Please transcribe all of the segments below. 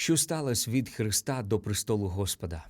Що сталося від Христа до престолу Господа?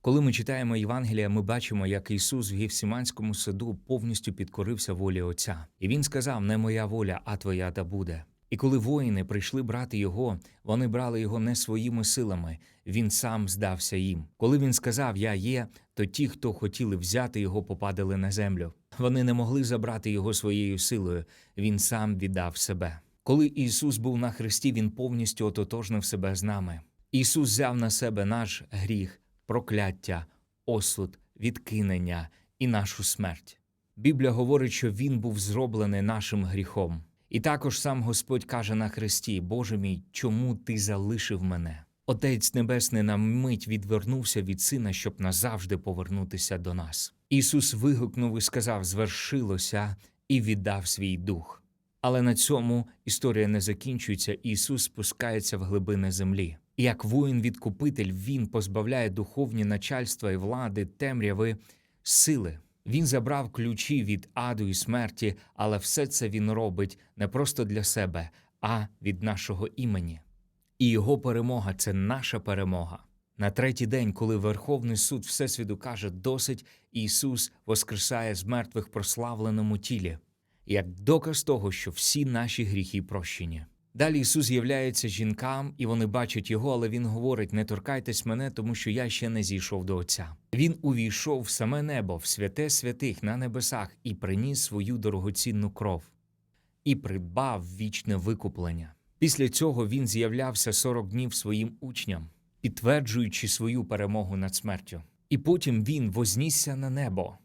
Коли ми читаємо Євангелія, ми бачимо, як Ісус в Гефсіманському саду повністю підкорився волі Отця. І Він сказав: Не моя воля, а твоя да буде. І коли воїни прийшли брати його, вони брали його не своїми силами, він сам здався їм. Коли він сказав Я є, то ті, хто хотіли взяти його, попадали на землю. Вони не могли забрати його своєю силою, він сам віддав себе. Коли Ісус був на хресті, Він повністю ототожнив себе з нами. Ісус взяв на себе наш гріх, прокляття, осуд, відкинення і нашу смерть. Біблія говорить, що Він був зроблений нашим гріхом. І також сам Господь каже на хресті: Боже мій, чому ти залишив мене? Отець Небесний на мить відвернувся від сина, щоб назавжди повернутися до нас. Ісус вигукнув і сказав: Звершилося, і віддав свій дух. Але на цьому історія не закінчується. Ісус спускається в глибини землі. Як воїн-відкупитель, він позбавляє духовні начальства і влади, темряви, сили. Він забрав ключі від аду і смерті, але все це він робить не просто для себе, а від нашого імені. І його перемога це наша перемога. На третій день, коли Верховний суд Всесвіту каже досить, Ісус воскресає з мертвих прославленому тілі, як доказ того, що всі наші гріхи прощені. Далі Ісус з'являється жінкам, і вони бачать його, але Він говорить: не торкайтесь мене, тому що я ще не зійшов до Отця. Він увійшов в саме небо, в святе святих на небесах, і приніс свою дорогоцінну кров, і придбав вічне викуплення. Після цього він з'являвся 40 днів своїм учням, підтверджуючи свою перемогу над смертю. І потім він вознісся на небо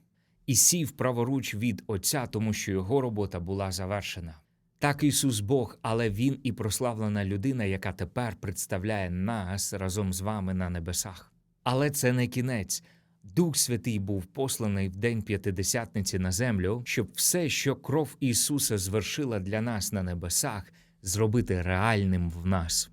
і сів праворуч від Отця, тому що його робота була завершена. Так Ісус Бог, але Він і прославлена людина, яка тепер представляє нас разом з вами на небесах. Але це не кінець. Дух Святий був посланий в день п'ятидесятниці на землю, щоб все, що кров Ісуса звершила для нас на небесах, зробити реальним в нас.